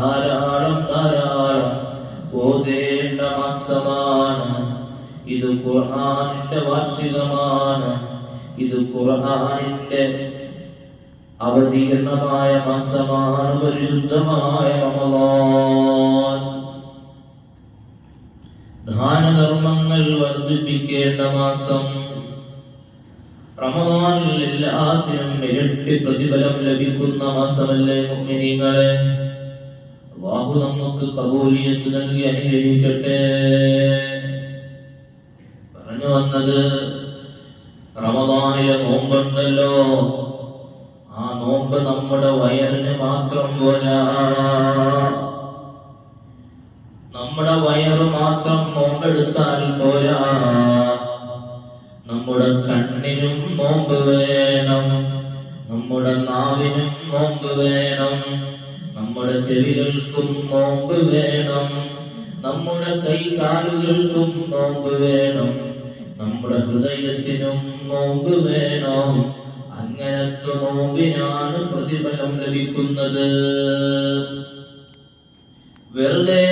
ധാരാളം ധാരാളം ഓതേണ്ട മാസമാണ് ഇത് ഖുർആനിന്റെ വാർഷികമാണ്. ഇത് ഖുർആനിന്റെ അവതീർണമായ മാസമാണ് പരിശുദ്ധമായ ദാനധർമ്മങ്ങൾ വർദ്ധിപ്പിക്കേണ്ട മാസം. റമദാനിൽ എല്ലാത്തിനും ഇരട്ടി പ്രതിഫലം ലഭിക്കുന്ന മാസമല്ലേ മുഅ്മിനീങ്ങളെ? അള്ളാഹു നമുക്ക് കബൂലിയത്ത് നൽകി അനുഗ്രഹിക്കട്ടെ. പറഞ്ഞു വന്നത് റമദാനിലെ നോമ്പുണ്ടല്ലോ. ആ നോമ്പ് നമ്മുടെ വയറിന് മാത്രം പോരാ. നമ്മുടെ വയറ് മാത്രം നോമ്പെടുത്താൽ പോരാ. നമ്മുടെ കണ്ണിനും നോമ്പ് വേണം. നമ്മുടെ നാവിനും നോമ്പ് വേണം. നമ്മുടെ ചെവികൾക്കും നോമ്പ് വേണം. നമ്മുടെ കൈകാലുകൾക്കും നോമ്പ് വേണം. നമ്മുടെ ഹൃദയത്തിനും നോമ്പ് വേണം. അങ്ങനത്തെ നോമ്പിനാണ് പ്രതിഫലം ലഭിക്കുന്നത്. വെറുതെ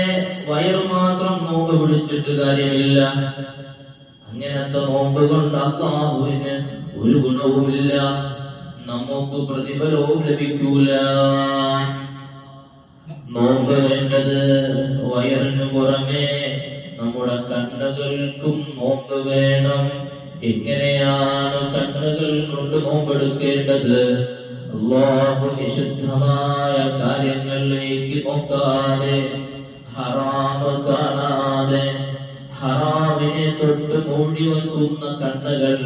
വയറു മാത്രം നോമ്പ് പിടിച്ചിട്ട് കാര്യമില്ല. അങ്ങനത്തെ നോമ്പ് കൊണ്ട് ഒരു ഗുണവുമില്ല. നമുക്ക് പ്രതിഫലവും ലഭിക്കൂല. നോമ്പ് വേണ്ടത് വയറിനു പുറമേ നമ്മുടെ കണ്ണുകൾക്കും നോമ്പ് വേണം. എങ്ങനെയാണ് കണ്ണുകൾ കൊണ്ട് നോമ്പെടുക്കേണ്ടത്? അള്ളാഹു നിഷിദ്ധമായ കാര്യങ്ങളിലേക്ക് നോക്കാതെ ഹറാമ് കാണാതെ ഹറാമിനെ തൊട്ട് മൂടി വെക്കുന്ന കണ്ണുകൾ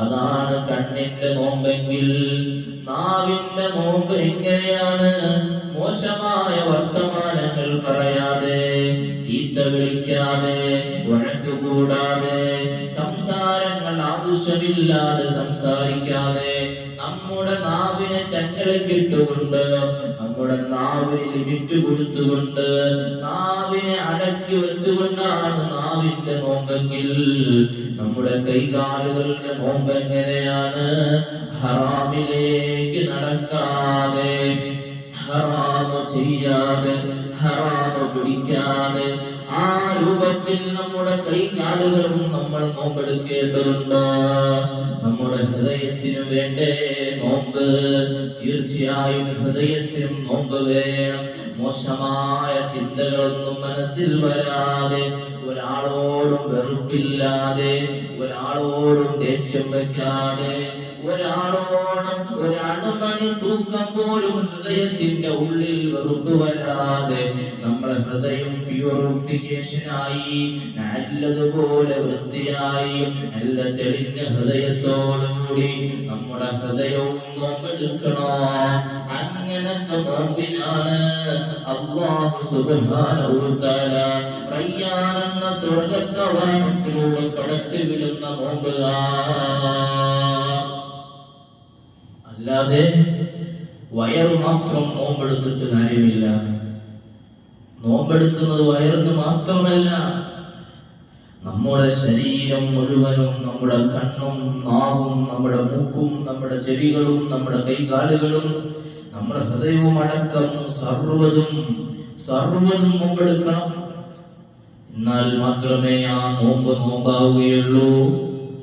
അതാണ് കണ്ണിന്റെ നോമ്പെങ്കിൽ നാവിന്റെ നോമ്പ് ഇങ്ങനെയാണ്. മോശമായ വർത്തമാനങ്ങൾ പറയാതെ ചീത്ത വിളിക്കാതെ വഴക്കുകൂടാതെ സംസാരങ്ങൾ ആവശ്യമില്ലാതെ സംസാരിക്കാതെ നമ്മുടെ നാവിനെ ചങ്ങലക്കിട്ടുകൊണ്ട് നമ്മുടെ നാവിന് ലിമിറ്റ് കൊടുത്തുകൊണ്ട് നാവിനെ അടക്കി വെച്ചുകൊണ്ടാണ് നാവിന്റെ നോമ്പെങ്കിൽ. നമ്മുടെ കൈകാലുകളുടെ നോമ്പ് എങ്ങനെയാണ് ഹറാമിലേക്ക് നടക്കാതെ ഹറാമ് ചെയ്യാതെ ഹറാമ് പിടിക്കാതെ ആ രൂപത്തിൽ നമ്മുടെ കൈകാലുകളും നമ്മൾ നോമ്പെടുക്കേണ്ടതുണ്ട്. നമ്മുടെ ഹൃദയത്തിനു വേണ്ടേ നോമ്പ്. തീർച്ചയായും ഹൃദയത്തിനും നോമ്പ് വേണം. മോശമായ ചിന്തകളൊന്നും മനസ്സിൽ വരാതെ ഒരാളോടും വെറുപ്പില്ലാതെ ഒരാളോടും ദേഷ്യം വയ്ക്കാതെ ഒരാളോടും ഒരണുമണി തൂക്കം പോലും ഹൃദയത്തിന്റെ ഉള്ളിൽ വെറുപ്പ് വരാതെ നമ്മുടെ ഹൃദയം പ്യൂറിഫിക്കേഷനായി നല്ലതുപോലെ വൃത്തിയായി നല്ല തെളിഞ്ഞ ഹൃദയത്തോടുകൂടി നമ്മുടെ ഹൃദയവും നോമ്പെടുക്കണോ അങ്ങനത്തെ നോമ്പിനാണ് അള്ളാഹു സുബ്ഹാനഹു തആല എന്ന സ്വർഗകവാടത്തിലൂടെ നോമ്പ് അല്ലാതെ വയറ് മാത്രം നോമ്പെടുത്തിട്ട് കാര്യമില്ല. നോമ്പെടുക്കുന്നത് വയറിന് മാത്രമല്ല നമ്മുടെ ശരീരം മുഴുവനും നമ്മുടെ കണ്ണും നാവും നമ്മുടെ മൂക്കും നമ്മുടെ ചെവികളും നമ്മുടെ കൈകാലുകളും നമ്മുടെ ഹൃദയവും അടക്കം സർവതും സർവതും നോമ്പെടുക്കണം. എന്നാൽ മാത്രമേ ആ നോമ്പ് നോമ്പാവുകയുള്ളൂ.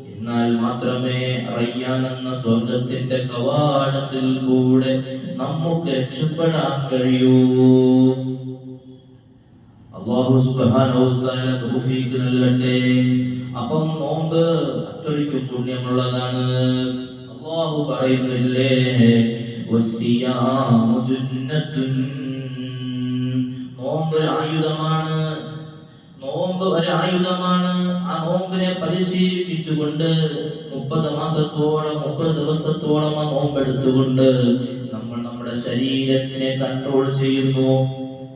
എന്നാൽ മാത്രമേ റയ്യാൻ എന്ന സ്വർഗത്തിന്റെ കവാടത്തിൽ കൂടെ നമുക്ക് രക്ഷപ്പെടാൻ കഴിയൂ. അള്ളാഹു സുബ്ഹാനഹു തആല തൗഫീഖ് നൽകട്ടെ. അപ്പം നോമ്പ് അത്രയ്ക്കും പുണ്യമുള്ളതാണ്. അള്ളാഹു പറയുന്നില്ലേ നോമ്പ് ആയുധമാണ്. നോമ്പ് ഒരു ആയുധമാണ് ആ നോമ്പിനെ പരിശീലിപ്പിച്ചുകൊണ്ട് മുപ്പത് മാസത്തോളം മുപ്പത് ദിവസത്തോളം ആ നോമ്പെടുത്തുകൊണ്ട് നമ്മൾ നമ്മുടെ ശരീരത്തിനെ കൺട്രോൾ ചെയ്യുന്നു.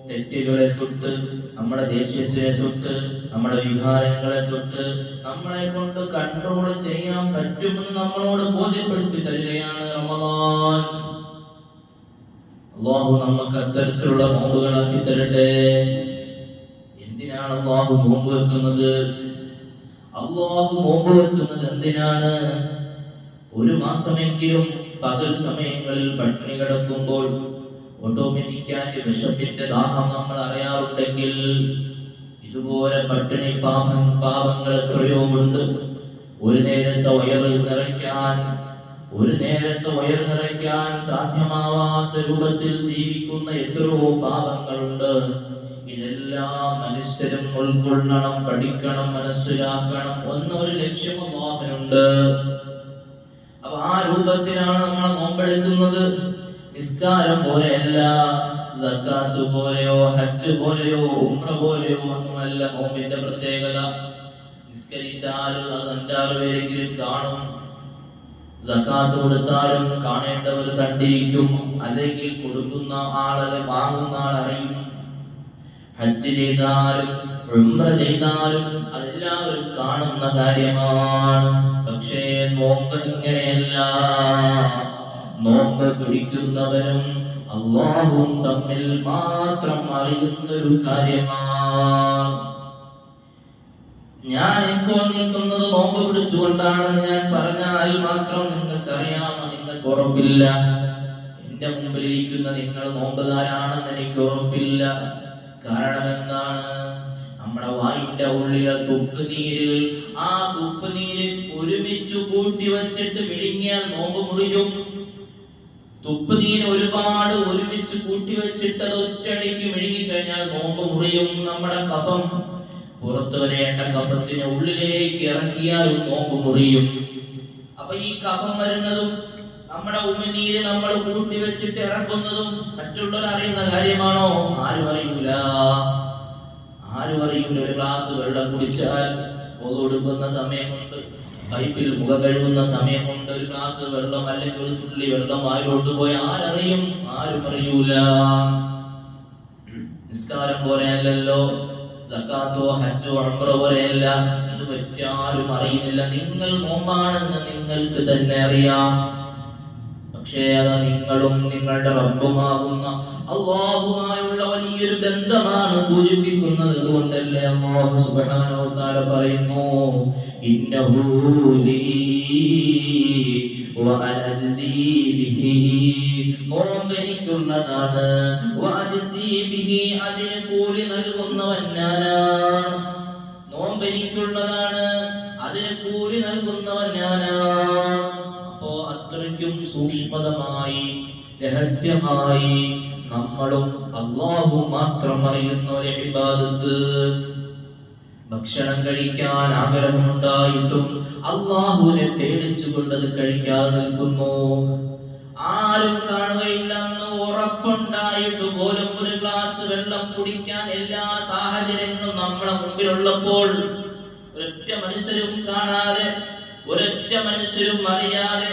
തെറ്റുകളെ തൊട്ട് നമ്മുടെ ദേഷ്യത്തിനെ തൊട്ട് നമ്മുടെ വികാരങ്ങളെ തൊട്ട് നമ്മളെ കൊണ്ട് കൺട്രോൾ ചെയ്യാൻ പറ്റുമെന്ന് നമ്മളോട് ബോധ്യപ്പെടുത്തി തരികയാണ് റമദാൻ. അള്ളാഹു നമുക്ക് അത്തരത്തിലുള്ള നോമ്പുകളാക്കി തരട്ടെ. എന്തിനാണ് അള്ളാഹു നോമ്പ് വെക്കുന്നത്? അള്ളാഹു നോമ്പ് വെക്കുന്നത് എന്തിനാണ്? ഒരു മാസമെങ്കിലും പകൽ സമയങ്ങളിൽ പട്ടിണി കിടക്കുമ്പോൾ ഓട്ടോമാറ്റിക്കായിട്ട് വിഷപ്പിന്റെ ദാഹം നമ്മൾ അറിയാറുണ്ടെങ്കിൽ ഇതുപോലെ പട്ടിണി പാപം പാപങ്ങൾ എത്രയോ ഉണ്ട്. ഒരു നേരത്തെ വയറ് നിറയ്ക്കാൻ ഒരു നേരത്തെ വയർ നിറയ്ക്കാൻ സാധ്യമാവാത്ത രൂപത്തിൽ ജീവിക്കുന്ന എത്രയോ പാപങ്ങളുണ്ട്. ഇതെല്ലാം മനുഷ്യരും ഉൾക്കൊള്ളണം പഠിക്കണം മനസ്സിലാക്കണം. ഒന്നൊരു ലക്ഷ്യം അള്ളാഹുവിനുണ്ട്. അപ്പൊ ആ രൂപത്തിലാണ് നമ്മൾ നോമ്പെടുക്കുന്നത്. നിസ്കാരം പോലെയല്ല സക്കാത്ത് പോലെയോ ഹജ്ജ് പോലെയോ ഉംറ പോലെയോ ഒന്നുമല്ല നോമ്പിന്റെ പ്രത്യേകത. നിസ്കരിച്ചാൽ അത് അഞ്ചാറ് പേരെങ്കിലും കാണും. സക്കാത്ത് കൊടുത്താലും കാണേണ്ടവർ കണ്ടിരിക്കും. അല്ലെങ്കിൽ കൊടുക്കുന്ന ആളെ വാങ്ങുന്ന ആൾ അറിയും ഹജ്ജ് ചെയ്താലും ഉംറ ചെയ്താലും അതെല്ലാവരും കാണുന്ന കാര്യമാണ്. പക്ഷേ നോമ്പ് ഇങ്ങനെയല്ല. നോമ്പ് പിടിക്കുന്നവനും അള്ളാഹും തമ്മിൽ മാത്രം അറിയുന്നൊരു കാര്യമാണ്. ഞാൻ ഇപ്പോൾ നിൽക്കുന്നത് നോമ്പ് പിടിച്ചുകൊണ്ടാണെന്ന് ഞാൻ പറഞ്ഞാൽ മാത്രം നിങ്ങൾക്കറിയാമോ നിങ്ങൾക്ക് ഉറപ്പില്ല. എന്റെ മുമ്പിലിരിക്കുന്ന നിങ്ങൾ നോമ്പുകാരാണെന്ന് എനിക്ക് ഉറപ്പില്ല. കാരണം എന്താണ് നമ്മുടെ വായിന്റെ ഉള്ളിലെ തുപ്പുനീര് ആ തുപ്പുനീര് ഒരുമിച്ച് കൂട്ടി വച്ചിട്ട് വിഴുങ്ങിയാൽ നോമ്പ് മുറിയും. തുപ്പുനീര് ഒരുപാട് ഒരുമിച്ച് കൂട്ടി വെച്ചിട്ട് അത് ഒറ്റയടിക്ക് വിഴുങ്ങിക്കഴിഞ്ഞാൽ നോമ്പ് മുറിയും. നമ്മുടെ കഫം പുറത്തു വരേണ്ട കഫത്തിന് ഉള്ളിലേക്ക് ഇറക്കിയാൽ നോമ്പ് മുറിയും. അപ്പൊ ഈ കഫം വരുന്നതും നമ്മുടെ ഉമിനീര് നമ്മൾ കൂട്ടി വെച്ചിട്ട് ഇറക്കുന്നതും മറ്റുള്ളവർ അറിയുന്ന കാര്യമാണോ? ആരും അറിയൂല. ആരും അറിയൂല. ഒരു ഗ്ലാസ് വെള്ളം കുടിച്ചാൽ പൊതുവെടുക്കുന്ന സമയമുണ്ട്. പൈപ്പിൽ മുഖ കഴുകുന്ന സമയമുണ്ട്. ഒരു ഗ്ലാസ് വെള്ളം അല്ലെങ്കിൽ ഒരു തുള്ളി വെള്ളം വായിലോട്ട് പോയി ആരറിയും? ആരും അറിയൂല. നിസ്കാരം പോലെയല്ലല്ലോ. സക്കാത്തോ ഹജ്ജോ അമ്പ്ര പോലെയല്ല. ഇത് പറ്റാരും അറിയുന്നില്ല. നിങ്ങൾ നോമ്പാണെന്ന് നിങ്ങൾക്ക് തന്നെ അറിയാം. പക്ഷേ അത് നിങ്ങളും നിങ്ങളുടെ റബ്ബുമാകുന്ന അള്ളാഹുമായുള്ള വലിയൊരു ബന്ധമാണ് സൂചിപ്പിക്കുന്നത്. അതുകൊണ്ടല്ലേ അള്ളാഹു വ തആല പറയുന്നു നോമ്പ് അതിന് കൂലി നൽകുന്നവൻ അതിന് കൂലി അപ്പോ അത്രയ്ക്കും സൂക്ഷ്മതമായി രഹസ്യമായി നമ്മളും അള്ളാഹു മാത്രം അറിയുന്ന ഒരു ഇബാദത്ത്. ഭക്ഷണം കഴിക്കാൻ ആഗ്രഹമുണ്ടായിട്ടും അള്ളാഹുവിനെ പേടിച്ചുകൊണ്ട് അത് കഴിക്കാതെ നിൽക്കുന്നു ആരും കാണുകയില്ലെന്ന് ഉറപ്പുണ്ടായിട്ട് പോലും ഒരു ഗ്ലാസ് വെള്ളം കുടിക്കാൻ എല്ലാ സാഹചര്യങ്ങളും നമ്മുടെ മുമ്പിലുള്ളപ്പോൾ ഒരൊറ്റ മനുഷ്യരും കാണാതെ ഒരൊറ്റ മനുഷ്യരും അറിയാതെ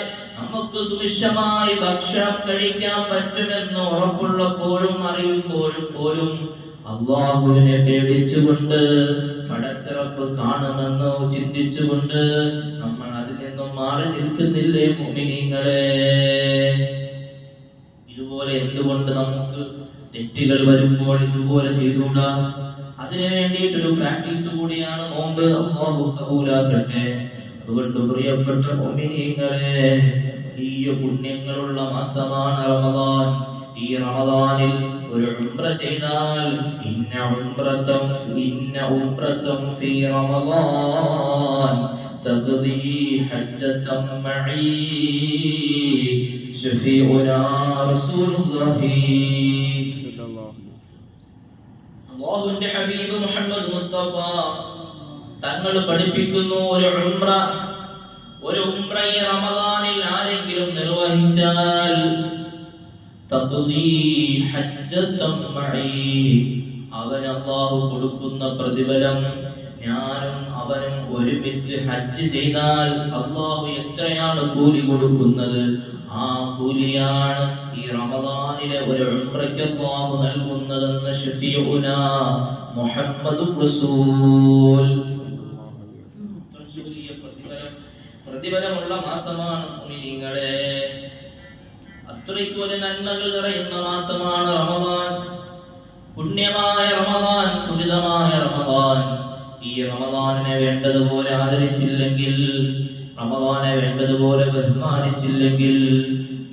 നമുക്ക് സുവിശമായി ഭക്ഷണം കഴിക്കാൻ പറ്റുമെന്ന് ഉറപ്പുള്ളപ്പോഴും അറിയുമ്പോഴും പോലും അള്ളാഹുവിനെ പേടിച്ചുകൊണ്ട് പടച്ചിറപ്പ് കാണുമെന്നോ ചിന്തിച്ചുകൊണ്ട് നമ്മൾ അതിൽ നിന്നും മാറി നിൽക്കുന്നില്ലേ മുമിനിങ്ങളെ? ഇതുപോലെ എന്തുകൊണ്ട് നമുക്ക് തെറ്റുകൾ വരുമ്പോൾ ഇതുപോലെ ചെയ്തുകൂടാ? അതിനു വേണ്ടിയിട്ടൊരു പ്രാക്ടീസ് കൂടിയാണ് നോമ്പ്. അള്ളാഹു കബൂലാക്കട്ടെ. അതുകൊണ്ട് പ്രിയപ്പെട്ട മുഅ്മിനീങ്ങളെ വലിയ പുണ്യങ്ങളുള്ള മാസമാണ് റമദാൻ ഈ റമദാനിൽ ഒരു ഉംറ ചെയ്താൽ ഇന്ന ഉംറത്തം ഇന്ന ഉംറത്തം ഫീ റമദാൻ تقضي حجة معي شفيعنا رسول الله അള്ളാഹുവിന്റെ ഹബീബ് മുഹമ്മദ് മുസ്തഫ തങ്ങൾ പഠിപ്പിക്കുന്നു ഒരു ഉംറ ഒരു ഉംറ ഈ റമദാനിൽ മഈ. അവൻ അള്ളാഹു കൊടുക്കുന്ന പ്രതിഫലം ഞാനും അവനും ഒരുമിച്ച് ഹജ്ജ് ചെയ്താൽ അള്ളാഹു എത്രയാണ് കൂലി കൊടുക്കുന്നത്? ആ കൂലിയാണ് ഈ റമദാനിലെ ഒരു ഉംറയ്ക്ക് അള്ളാഹു നൽകുന്നതെന്ന് ഷഫീഉന മുഹമ്മദ് റസൂൽ വലിയ പ്രതിഫലം പ്രതിഫലമുള്ള മാസമാണ് മുഅ്മിനീങ്ങളെ അത്രയ്ക്ക് ഒരു നന്മകൾ നിറയുന്ന മാസമാണ് റമദാൻ. പുണ്യമായ റമദാൻ പുനിതമായ റമദാൻ. ഈ റമദാനിനെ വേണ്ടതുപോലെ ആദരിച്ചില്ലെങ്കിൽ റമദാനെ വേണ്ടതുപോലെ ബഹുമാനിച്ചില്ലെങ്കിൽ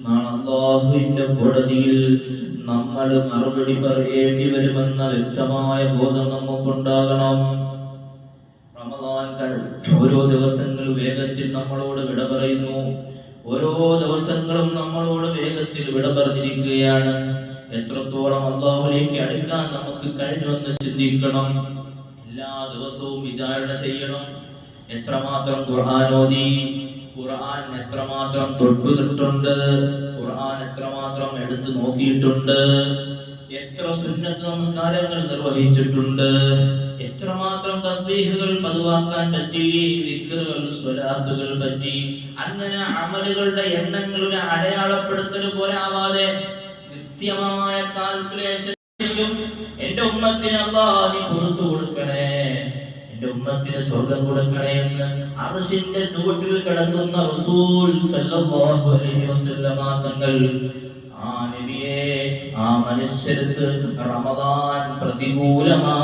നാളാഹുവിന്റെ കോടതിയിൽ നമ്മൾ മറുപടി പറയേണ്ടി വരുമെന്ന വ്യക്തമായ ബോധം നമുക്കുണ്ടാകണം. റമദാൻ ഓരോ ദിവസങ്ങൾ വേഗത്തിൽ നമ്മളോട് വിട പറയുന്നു. ഓരോ ദിവസങ്ങളും നമ്മളോട് വേഗത്തിൽ വിട പറഞ്ഞിരിക്കുകയാണ്. എത്രത്തോളം അള്ളാഹുലേക്ക് അടുക്കാൻ നമുക്ക് കഴിഞ്ഞുവെന്ന് ചിന്തിക്കണം. എല്ലാ ദിവസവും വിചാരണ ചെയ്യണം. എത്രമാത്രം ഖുർആാനോദി ഖുർആൻ എത്രമാത്രം തൊട്ടുതിട്ടുണ്ട് ഖുർആൻ എത്രമാത്രം എടുത്തു നോക്കിയിട്ടുണ്ട്? എത്ര സുന്നത്ത് നമസ്കാരങ്ങൾ നിർവഹിച്ചിട്ടുണ്ട്? എത്രമാത്രം തസ്ബീഹുകൾ പതിവാക്കാൻ പറ്റി വിക്റുകൾ സ്വലാത്തുകൾ പറ്റി അങ്ങനെ അമലുകളുടെ എണ്ണങ്ങളുടെ അടയാളപ്പെടുത്തൽ പോലെ ആവാതെ കൃത്യമായ കാൽക്കുലേഷൻ എന്റെ ഉമ്മത്തിന് അള്ളാഹി പുറത്തു കൊടുക്കണേ എന്റെ ഉമ്മത്തിന് സ്വർഗം കൊടുക്കണേ എന്ന് അർഷിന്റെ ചുവട്ടിൽ കിടക്കുന്ന റസൂൽ സല്ലല്ലാഹു അലൈഹി വസല്ലമ തങ്ങൾ ആ നബിയെ ആ മനുഷ്യർക്ക് റമദാൻ പ്രതികൂലമാ.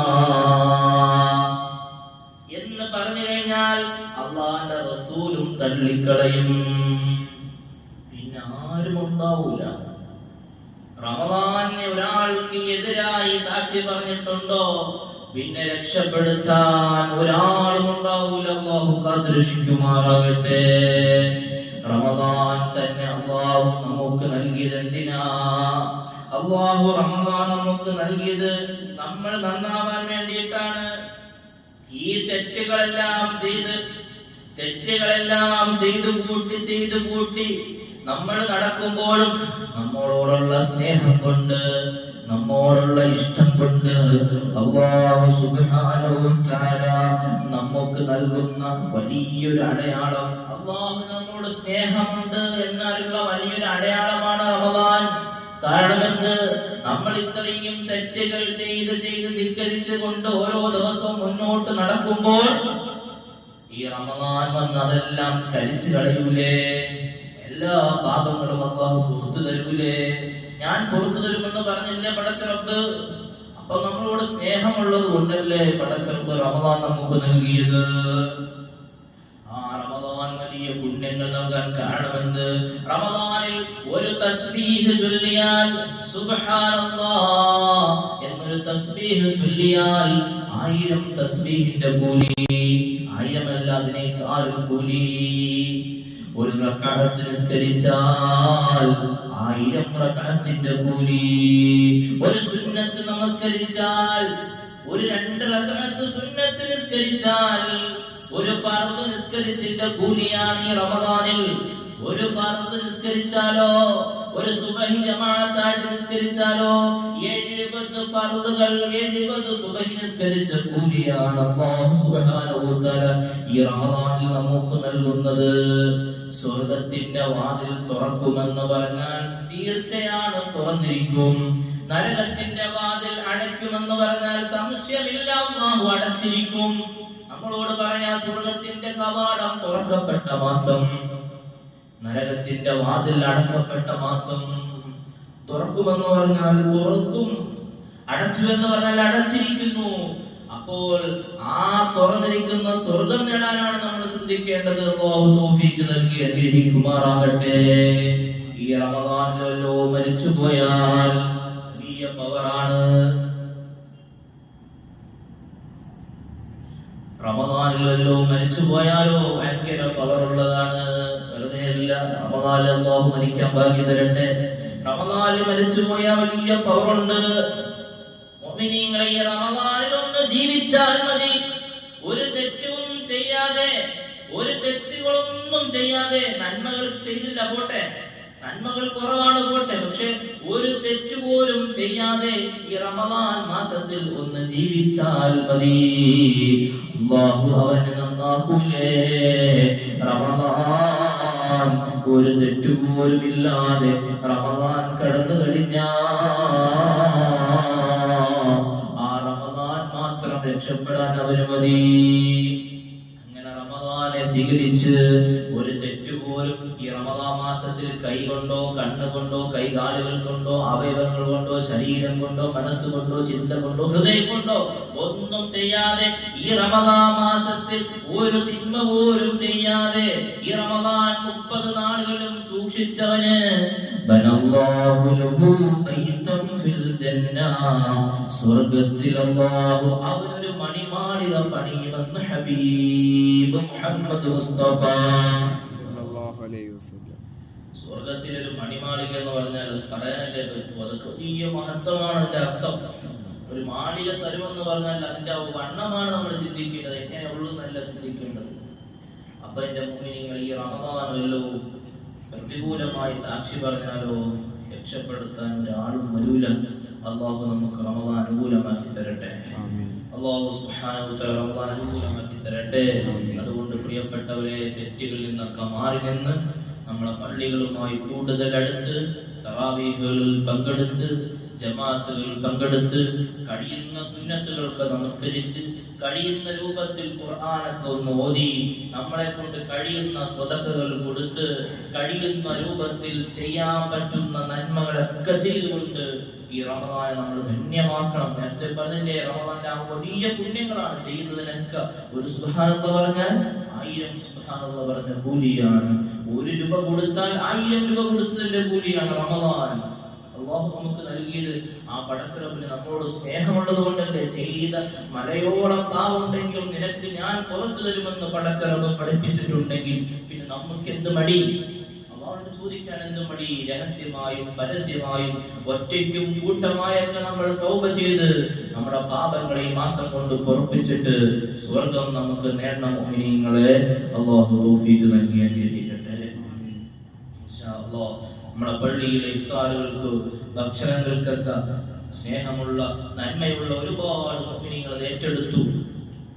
എന്ന് പറഞ്ഞു കഴിഞ്ഞാൽ അള്ളാന്റെ റസൂലും തള്ളിക്കളയും. പിന്നെ ആരും ഉണ്ടാവൂല. റമദാനെ ഒരാൾക്ക് എതിരായി സാക്ഷി പറഞ്ഞിട്ടുണ്ടോ? പിന്നെ രക്ഷപ്പെടുത്താൻ ഒരാളും ഉണ്ടാവൂല. അള്ളാഹു കാത്തിരക്ഷിക്കുമാറാകട്ടെ. റമദാൻ തന്നെ അള്ളാഹു നമുക്ക് നൽകിയതെന്തിനാ അള്ളാഹു റമദാൻ നമുക്ക് നൽകിയത് നമ്മൾ നന്നാവാൻ വേണ്ടിയിട്ടാണ്. ഈ തെറ്റുകളെല്ലാം ചെയ്ത് തെറ്റുകളെല്ലാം ചെയ്തു കൂട്ടി ചെയ്തു കൂട്ടി നമ്മൾ നടക്കുമ്പോഴും നമ്മളോടുള്ള സ്നേഹം കൊണ്ട് നമ്മോടുള്ള ഇഷ്ടം കൊണ്ട് അള്ളാഹു തആല നമുക്ക് നൽകുന്ന വലിയൊരു അടയാളം അള്ളാഹു സ്നേഹമുണ്ട് എന്നാലുള്ള വലിയൊരു അടയാളമാണ് റമദാൻ. കാരണം എന്ത്? നമ്മൾ ഇത്രയും തെറ്റുകൾ ചെയ്ത് ചെയ്ത് ധിക്കരിച്ച് കൊണ്ട് ഓരോ ദിവസവും മുന്നോട്ട് നടക്കുമ്പോൾ ഈ റമദാൻ വന്ന് അതെല്ലാം കരിച്ചു കളയൂലേ? എല്ലാ പാപങ്ങളും അള്ളാഹു പുറത്തു തരൂലേ? ഞാൻ പുറത്തു തരുമെന്ന് പറഞ്ഞില്ലേ പടച്ചിറപ്പ് അപ്പൊ നമ്മളോട് സ്നേഹമുള്ളത് കൊണ്ടല്ലേ പടച്ചിറപ്പ് റമദാൻ നമുക്ക് നൽകിയത്? റമദാൻ വലിയ പുണ്യങ്ങൾ റമദാനിൽ ഒരു തസ്ബീഹ് ചൊല്ലിയാൽ സുബ്ഹാനല്ലാഹ് എന്നൊരു തസ്ബീഹ് ചൊല്ലിയാൽ ആയിരം തസ്ബീഹിന്റെ കൂലി ആയിരമല്ല അതിനേക്കാളും ഒരു റക്അത്ത് നിസ്കരിച്ചാൽ ആയിരം റക്അത്തിന്റെ കൂലി. ഒരു സുന്നത്ത് നമസ്കരിച്ചാൽ ഒരു രണ്ട് റക്അത്ത് സുന്നത്ത് നിസ്കരിച്ചാൽ ഒരു ഫർദ് നിസ്കരിച്ചിന്റെ കൂലിയാണ് ഈ റമദാനിൽ. ഒരു ഫർദ് നിസ്കരിച്ചാലോ ഒരു സുബഹി ജമാഅത്തായിട്ട് നിസ്കരിച്ചാലോ എഴുപത് ഫർദുകൾ എഴുപത് സുബഹി നിസ്കരിച്ച കൂലിയാണ് അല്ലാഹു സുബ്ഹാനഹു വ തആല ഈ റമദാനിൽ നമുക്ക് നൽകുന്നത്. സ്വർഗത്തിന്റെ വാതിൽ തുറക്കുമെന്ന് പറഞ്ഞാൽ തീർച്ചയാണ് തുറന്നിരിക്കും. നരകത്തിന്റെ വാതിൽ അടയ്ക്കുമെന്ന് പറഞ്ഞാൽ സംശയമില്ല അല്ലാഹു അടച്ചിരിക്കും. നമ്മളോട് പറയാ സ്വർഗത്തിന്റെ കവാടം തുറക്കപ്പെട്ട മാസം നരകത്തിന്റെ വാതിൽ അടക്കപ്പെട്ട മാസം തുറക്കുമെന്ന് പറഞ്ഞാൽ തുറക്കും അടച്ചു എന്ന് പറഞ്ഞാൽ അടച്ചിരിക്കുന്നു. അപ്പോൾ ആ തുറന്നിരിക്കുന്ന സ്വർഗം നേടാനാണ് നമ്മൾ ശ്രദ്ധിക്കേണ്ടത്. തൗഫീഖ് നൽകി അനുഗ്രഹിക്കുമാറാകട്ടെ. ഈ റമദാനിലോ മരിച്ചുപോയാൽ വലിയ പവറാണ്. റമദാനിലല്ലോ മരിച്ചു പോയാലോ ഭയങ്കര പവറുള്ളതാണ് വെറുതെ അല്ല റമദാനിൽ അള്ളാഹു മരിക്കാൻ ഭാഗ്യം തരട്ടെ. റമദാനിൽ മരിച്ചു പോയാൽ വലിയ പവറുണ്ട് റമദാനിൽ ഒന്ന് ജീവിച്ചാൽ മതി. ഒരു തെറ്റും ചെയ്യാതെ ഒരു തെറ്റുകളൊന്നും ചെയ്യാതെ നന്മകൾ ചെയ്തില്ല പോട്ടെ. നന്മകൾ കുറവാണ് പോട്ടെ. പക്ഷെ ഒരു തെറ്റ് പോലും ചെയ്യാതെ ഈ റമദാൻ മാസത്തിൽ ഒന്ന് ജീവിച്ചാൽ മതി. അല്ലാഹു അവന് നന്നാക്കൂലേ. റമദാൻ ഒരു തെറ്റുപോലുമില്ലാതെ റമദാൻ കടന്നു കഴിഞ്ഞാൽ ആ റമദാൻ മാത്രം രക്ഷപ്പെടാൻ അവന് മതി. അങ്ങനെ റമദാനെ സ്വീകരിച്ച് ഒരു പോലും ഈ റമദാ മാസത്തിൽ കൈ കൊണ്ടോ കണ്ണുകൊണ്ടോ കൈകാലുകൾ കൊണ്ടോ അവയവങ്ങൾ കൊണ്ടോ ശരീരം കൊണ്ടോ മനസ്സുകൊണ്ടോ ചിന്ത കൊണ്ടോ ഹൃദയം കൊണ്ടോ ഒന്നും ചെയ്യാതെ ഈ റമദാ മാസത്തിൽ ഒരു തിന്മ പോലും ചെയ്യാതെ ഈ റമദാൻ മുപ്പത് നാളുകളും സൂക്ഷിച്ചവന് സ്വർഗത്തിൽ അള്ളാഹു അവനൊരു മണിമാളിക പണിയുമെന്ന് ഹബീബ് മുഹമ്മദ് മുസ്തഫ അലൈഹി വസല്ലം സ്വർഗത്തിലെ ഒരു മണിമാളിക എന്ന് പറഞ്ഞാൽ അത് പറയാനല്ലേ പറ്റും. അത് വലിയ മഹത്വമാണ് അതിന്റെ അർത്ഥം. ഒരു മാളിക തരുമെന്ന് പറഞ്ഞാൽ അതിന്റെ വണ്ണമാണ് നമ്മൾ ചിന്തിക്കേണ്ടത്. എങ്ങനെയുള്ളൂ നല്ല ചിന്തിക്കേണ്ടത്. അപ്പൊ എന്റെ മുസ്ലിങ്ങൾ ഈ റമദാനല്ലോ പ്രതികൂലമായി സാക്ഷി പറഞ്ഞാലോ രക്ഷപ്പെടുത്താൻ ഒരാളും വരൂല. അള്ളാഹു നമുക്ക് റമദാൻ അനുകൂലമാക്കി തരട്ടെ. അള്ളാഹു അനുകൂലമാക്കി അതുകൊണ്ട് പ്രിയപ്പെട്ടവരെ തെറ്റുകളിൽ നിന്നൊക്കെ മാറി നിന്ന് നമ്മളെ പള്ളികളുമായി കൂടുതൽ അടുത്ത് തറാവീഹുകളിൽ പങ്കെടുത്ത് ജമാഅത്തുകളിൽ പങ്കെടുത്ത് കഴിയുന്ന സുന്നത്തുകൾക്ക് നമസ്കരിച്ച് കഴിയുന്ന രൂപത്തിൽ ഖുർആനൊക്കെ ഒന്ന് ഓതി നമ്മളെ കൊണ്ട് കഴിയുന്ന സ്വതക്കകൾ കൊടുത്ത് കഴിയുന്ന രൂപത്തിൽ ചെയ്യാൻ പറ്റുന്ന നന്മകളൊക്കെ ചെയ്തുകൊണ്ട് ഈ റമദാനെ നമ്മൾ ധന്യമാക്കണം. നേരത്തെ പറഞ്ഞില്ലേ റമദാന്റെ ആ വലിയ പുണ്യങ്ങളാണ് ചെയ്യുന്നതിനൊക്കെ. ഒരു സുഹാനത പറഞ്ഞാൽ ആയിരം സുഹാനത പറഞ്ഞ കൂലിയാണ്. ഒരു രൂപ കൊടുത്താൽ ആയിരം രൂപ കൊടുത്തതിന്റെ കൂലിയാണ് റമദാൻ. അള്ളാഹു നമുക്ക് നൽകിയത്. ആ പടച്ചിറപ്പിന് നമ്മളോട് സ്നേഹമുള്ളത് കൊണ്ടല്ലേ ചെയ്ത മലയോളം പാവുണ്ടെങ്കിലും നിനക്ക് ഞാൻ പുറത്തു തരുമെന്ന് പടച്ചിറപ്പ് പഠിപ്പിച്ചിട്ടുണ്ടെങ്കിൽ പിന്നെ നമുക്ക് എന്ത് മടി? അള്ളാഹുവിനോട് ചോദിക്കാൻ മടി രഹസ്യമായും പരസ്യമായും ഒറ്റയ്ക്കും കൂട്ടമായൊക്കെ നമ്മൾ തൗബ ചെയ്ത് നമ്മുടെ പാപങ്ങളെ ഈ മാസം കൊണ്ട് പൊറപ്പിച്ചിട്ട് സ്വർഗം നമുക്ക് നേടണം മോഹിനിങ്ങളെ. അള്ളാഹു തൗഫീഖ് നൽകി അനുഗ്രഹിക്കട്ടെ. നമ്മുടെ പള്ളിയിലെ ഇഫ്താറുകൾക്ക് ഭക്ഷണങ്ങൾക്കൊക്കെ സ്നേഹമുള്ള നന്മയുള്ള ഒരുപാട് മുഅ്മിനീങ്ങൾ ഏറ്റെടുത്തു.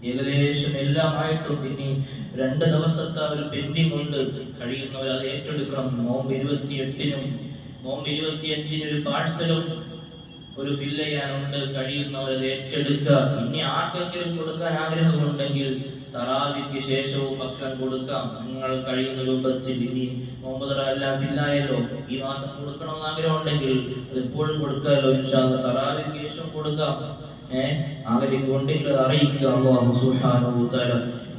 ഏകദേശം എല്ലാമായിട്ടും പിന്നെ രണ്ട് ദിവസത്തെ ഒരു പെൻഡിങ് ഉണ്ട്. കഴിയുന്നവർ അത് ഏറ്റെടുക്കണം. നോമ്പ് ഇരുപത്തിയെട്ടിനും നോമ്പ് ഇരുപത്തിയഞ്ചിന് ഒരു പാഴ്സലും ഒരു ഫില്ല് ചെയ്യാനുണ്ട്. കഴിയുന്നവർ അത് ഏറ്റെടുക്കുക. ഇനി ആർക്കെങ്കിലും കൊടുക്കാൻ ആഗ്രഹമുണ്ടെങ്കിൽ തറാവിക്ക് ശേഷവും ഭക്ഷണം കൊടുക്കാം. നിങ്ങൾ കഴിയുന്ന രൂപത്തിൽ ഇനി മുഹമ്മദ് തറ എല്ലാം ഫില്ലായല്ലോ ഈ മാസം കൊടുക്കണമെന്ന് ആഗ്രഹമുണ്ടെങ്കിൽ അത് എപ്പോഴും കൊടുക്കാമല്ലോ. ഇൻഷാല്ല തറാവിക്ക് ശേഷം കൊടുക്കാം. ഏഹ് ആഗ്രഹിക്കൊണ്ടെങ്കിൽ അറിയിക്കുക.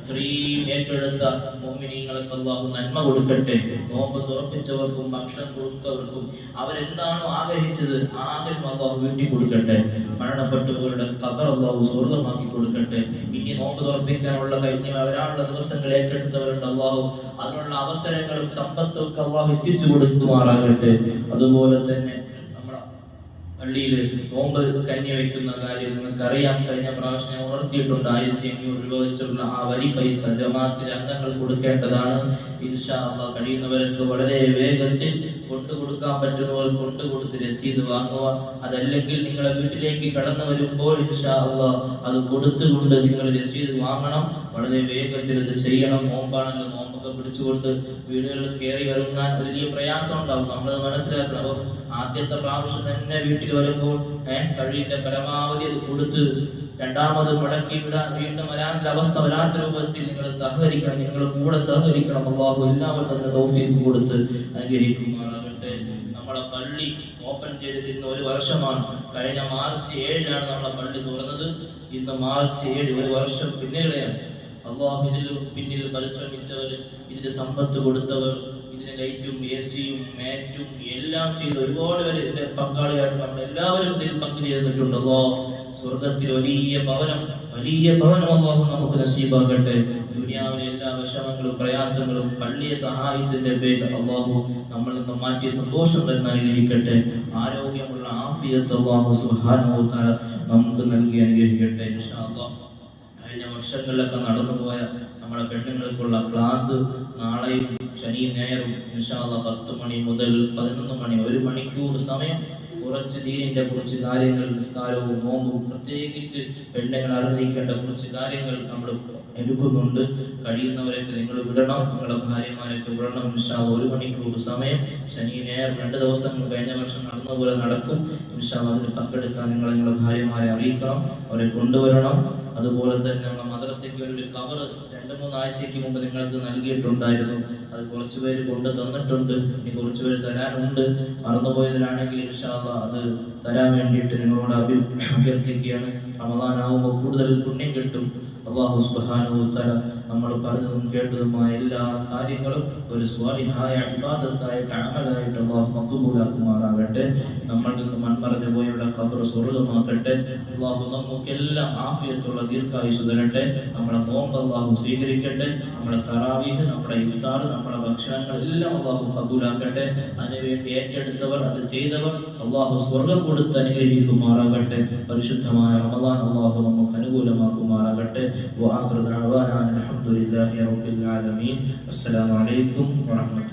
ഇത്രയും ഏറ്റെടുത്ത മോമിനിങ്ങൾക്ക് അള്ളാഹു നന്മ കൊടുക്കട്ടെ. നോമ്പ് തുറപ്പിച്ചവർക്കും ഭക്ഷണം കൊടുത്തവർക്കും അവരെന്താണോ ആഗ്രഹിച്ചത് ആഗ്രഹം അള്ളാഹു വീട്ടി കൊടുക്കട്ടെ. മരണപ്പെട്ടവരുടെ കബർ അള്ളാഹു സ്വർഗമാക്കി കൊടുക്കട്ടെ. ഇനി നോമ്പ് തുറപ്പിക്കാനുള്ള കഴിഞ്ഞ വരാനുള്ള ദിവസങ്ങൾ ഏറ്റെടുത്തവരുണ്ട് അള്ളാഹു. അതിനുള്ള അവസരങ്ങളും സമ്പത്തും അള്ളാഹു എത്തിച്ചു കൊടുക്കുമാറാകട്ടെ. അതുപോലെ തന്നെ പള്ളിയിൽ നോമ്പ് കന്യ വെക്കുന്ന കാര്യം നിങ്ങൾക്ക് അറിയാം കഴിഞ്ഞ പ്രാവശ്യം ഉണർത്തിയിട്ടുണ്ട്. ആയിരത്തി അഞ്ഞൂറ് രൂപ വെച്ചുള്ള ആ വരി പൈസ ജമാഅത്തിലെ അംഗങ്ങൾ കൊടുക്കേണ്ടതാണ്. ഇൻഷാ അള്ളാ കഴിയുന്നവർക്ക് വളരെ വേഗത്തിൽ കൊണ്ടുകൊടുക്കാൻ പറ്റുന്നവർ കൊണ്ടുകൊടുത്ത് രസീത് വാങ്ങുക. അതല്ലെങ്കിൽ നിങ്ങളെ വീട്ടിലേക്ക് കടന്നു വരുമ്പോൾ ഇൻഷാ അള്ളാ അത് കൊടുത്തുകൊണ്ട് നിങ്ങൾ രസീത് വാങ്ങണം. വളരെ വേഗത്തിൽ ഇത് ചെയ്യണം. നോമ്പാണെങ്കിൽ നോമ്പൊക്കെ പിടിച്ചുകൊണ്ട് വീടുകളിൽ കയറി വരുന്ന വലിയ പ്രയാസം ഉണ്ടാവും നമ്മൾ മനസ്സിലാക്കണം ആദ്യത്തെ പ്രാവശ്യം തന്നെ വീട്ടിൽ വരുമ്പോൾ ഏഹ് കഴിവിന്റെ പരമാവധി അത് കൊടുത്ത് രണ്ടാമത് മുടക്കി വിടാൻ വീണ്ടും വരാത്ത അവസ്ഥ വരാത്ത രൂപത്തിൽ നിങ്ങൾ സഹകരിക്കണം നിങ്ങൾ കൂടെ സഹകരിക്കണം. അള്ളാഹു എല്ലാവർക്കും അതിന് തൗഫീഖ് കൊടുത്ത് അനുഗ്രഹിക്കുമാറാകട്ടെ. നമ്മളെ പള്ളി ഓപ്പൺ ചെയ്തിട്ട് ഒരു വർഷമാണ്. കഴിഞ്ഞ മാർച്ച് ഏഴിലാണ് നമ്മളെ പള്ളി തുറന്നത്. ഇന്ന് മാർച്ച് ഏഴ് ഒരു വർഷം പിന്നിടുകയാണ് അള്ളാഹു ഇതിൽ പിന്നിൽ പരിശ്രമിച്ചവർ ഇതിന് സമ്പത്ത് കൊടുത്തവർ ഇതിന് ലൈറ്റും എ സിയും മാറ്റും എല്ലാം ചെയ്ത് ഒരുപാട് പേര് ഇതിന്റെ പങ്കാളിയായിട്ട് നമ്മൾ എല്ലാവരും ഇതിൽ പങ്കു ചെയ്തിട്ടുണ്ടല്ലോ സ്വർഗത്തിൽ വലിയ ഭവനം വലിയ ഭവനം അള്ളാഹു നമുക്ക് നസീബാകട്ടെ ദുനിയാവിലെ എല്ലാ വിഷമങ്ങളും പ്രയാസങ്ങളും പള്ളിയെ സഹായിച്ചതിന്റെ പേരിൽ അള്ളാഹു നമ്മൾ നിന്ന് സന്തോഷം തന്നെ അനുഗ്രഹിക്കട്ടെ. ആരോഗ്യമുള്ള ആഫിയത്ത് അള്ളാഹു തആല നമുക്ക് നൽകി അനുഗ്രഹിക്കട്ടെ. കഴിഞ്ഞ വർഷങ്ങളിലൊക്കെ നടന്നുപോയ നമ്മുടെ പെണ്ണുങ്ങൾക്കുള്ള ക്ലാസ് നാളെയും ഇൻഷാല്ല പത്ത് മണി മുതൽ പതിനൊന്ന് മണി ഒരു മണിക്കൂർ സമയം കുറച്ച് ദീനിന്റെ കുറച്ച് കാര്യങ്ങൾ നിസ്കാരവും നോമ്പും പ്രത്യേകിച്ച് പെണ്ണുങ്ങൾ അറിഞ്ഞിരിക്കേണ്ട കുറച്ച് കാര്യങ്ങൾ നമ്മൾ എടുക്കുന്നുണ്ട് കഴിയുന്നവരൊക്കെ നിങ്ങൾ വിടണം നിങ്ങളുടെ ഭാര്യമാരൊക്കെ വിടണം. ഇൻഷാല്ല ഒരു മണിക്കൂർ സമയം ശനി ഞായർ രണ്ട് ദിവസം കഴിഞ്ഞ വർഷം നടന്ന പോലെ നടക്കും. ഇൻഷാല്ല അതിൽ പങ്കെടുക്കാൻ നിങ്ങൾ നിങ്ങളുടെ ഭാര്യമാരെ അറിയിക്കണം അവരെ കൊണ്ടുവരണം. അതുപോലെ തന്നെ നമ്മുടെ മദ്രസയ്ക്ക് ഒരു കവർ രണ്ട് മൂന്ന് ആഴ്ചയ്ക്ക് മുമ്പ് നിങ്ങൾക്ക് നൽകിയിട്ടുണ്ടായിരുന്നു. അത് കുറച്ചു പേര് കൊണ്ട് തന്നിട്ടുണ്ട്. ഇനി കുറച്ചു പേര് തരാനുണ്ട്. മറന്നുപോയതിലാണെങ്കിൽ ഇൻഷാല്ല അത് തരാൻ വേണ്ടിയിട്ട് നിങ്ങളോട് അഭി അഭ്യർത്ഥിക്കുകയാണ്. റമദാനാവുമ്പോൾ കൂടുതൽ പുണ്യം കിട്ടും. അള്ളാഹു തആല നമ്മൾ പറഞ്ഞതും കേട്ടതുമായ എല്ലാ കാര്യങ്ങളും ഒരു സ്വാലിഹായ ഇബാദത്തായ അമലായിട്ട് അള്ളാഹു മക്ബൂലാക്കുമാറാകട്ടെ. നമ്മളിൽ നിന്ന് മൺമറഞ്ഞു പോയുള്ള ഖബർ സ്വർഗമാക്കട്ടെ അള്ളാഹു നമുക്കെല്ലാം ആഫിയത്തുള്ള ദീർഘായുസ് തരട്ടെ. നമ്മളെ നോമ്പ് അള്ളാഹു സ്വീകരിക്കട്ടെ. നമ്മുടെ തറാവീഹ് നമ്മുടെ ഇഫ്താർ നമ്മുടെ ഭക്ഷണങ്ങൾ എല്ലാം അള്ളാഹു കബൂലാക്കട്ടെ അതിനുവേണ്ടി ഏറ്റെടുത്തവർ അത് ചെയ്തവർ അള്ളാഹു സ്വർഗം കൊടുത്ത് അനുഗ്രഹിക്കുമാറാകട്ടെ. പരിശുദ്ധമായ റമദാൻ അള്ളാഹു നമുക്ക് അനുകൂലമാക്കുമാറാകട്ടെ. അസ്സലാമു അലൈക്കും വറഹ്മത്തുള്ളാഹി